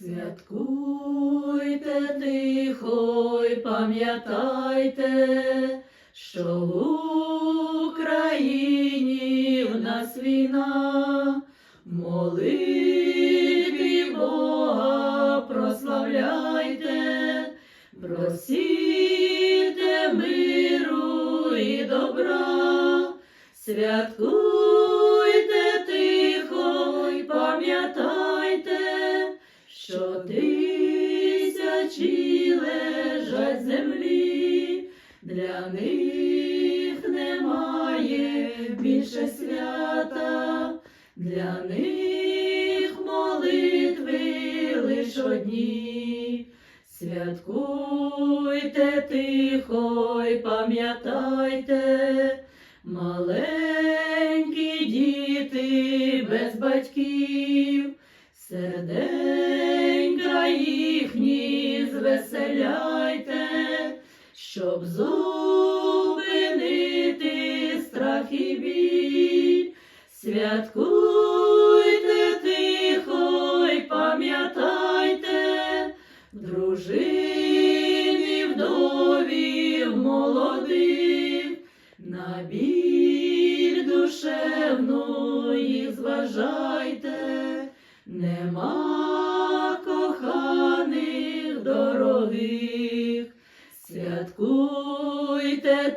Святкуйте тихо й пам'ятайте, що в Україні в нас війна, молитві Бога прославляйте, просіте миру і добра, святкуйте що тисячі лежать землі, для них немає більше свята, для них молитви лиш одні. Святкуйте тихо й пам'ятайте, маленькі діти без батьків, серденька їхні звеселяйте, щоб зупинити страх і біль. Святкуйте тихо й пам'ятайте, дружині вдові молодих, на біль душевної зважайте, нема дорогих, святкуйте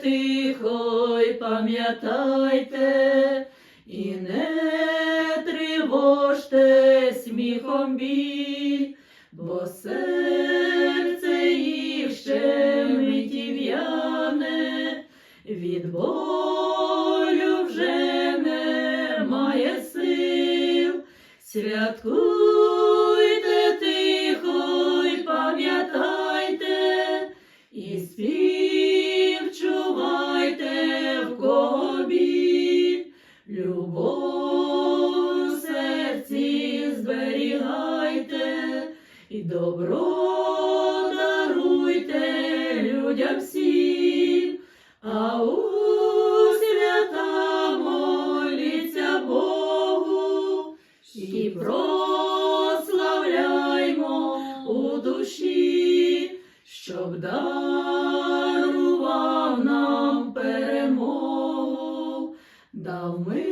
тихо й пам'ятайте, і не тривожте сміхом біль, бо серце їх ще миті в'яне, від болю вже немає сил, святкуйте серці зберігайте і добро даруйте людям всім, а у свята моліться Богу і прославляймо у душі, щоб дарував нам перемогу. Дав ми